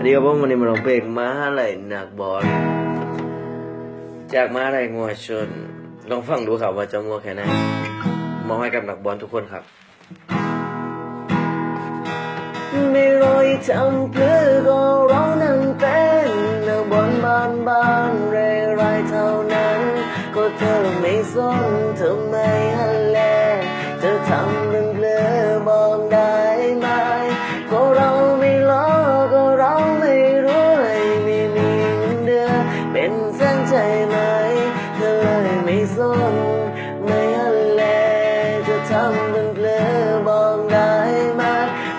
วันนี้ครับผมวันนี้มาลองเพลงมาอะไรนักบอลจากมาอะไรงัวชน ลองฟังดูครับว่าจะงัวแค่ไหนมองให้กับนักบอลทุกคนครับ ไม่รอยทำเพื่อก็เรานั้นเป็นนักบอลบ้านบ้านเร่ไรเท่านั้น ก็เธอไม่สนเธอไม่ฮันแลเธอทำ เป็นแสนใจไหมเธอเลยไม่สนไม่ฮันแลเธอทำเรื่องเพลอบอกได้ไหม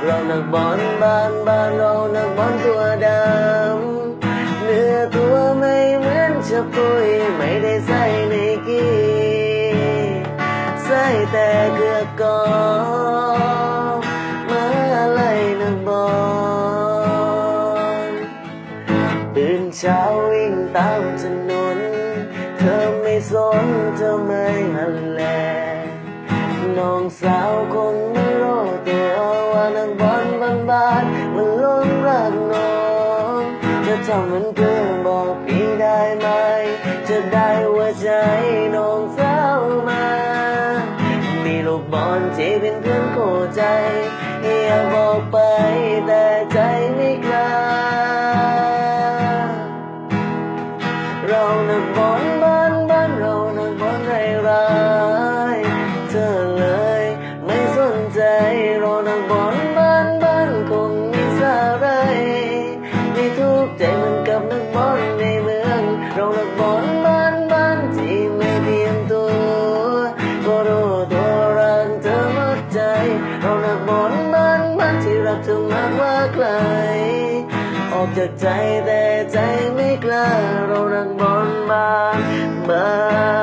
เรานักบอลบ้านบ้านเรานักบอลตัวดำเนื้อตัวไม่เหมือนจะปุยไม่ได้ใส่ในกีใส่แต่เกลือกอมาอะไรนักบอลตื่นเช้า เธอไม่สนเธอไม่หันแล น้องสาวคงไม่รู้ตัวว่านักบอลบ้านบ้านมันหลงรักน้องจะทำมันเพื่อบอกพี่ได้ไหม จะได้ว่าใจน้องสาวมา มีลูกบอลที่เป็นเพื่อนโคใจอยากบอกไปแต่ใจไม่กล้า เรานักบอล บอลบ้านบ้านคงมีสาไรไม่ทุกใจเหมือนกับนักบอลในเมือง เรานักบอลบ้านบ้านที่ไม่เตรียมตัวก็รู้ตัวรักเธอหมดใจ เรานักบอลบ้านบ้านที่รักเธอมากกว่าใครออกจากใจแต่ใจไม่กล้าเรานักบอลบ้านบ้าน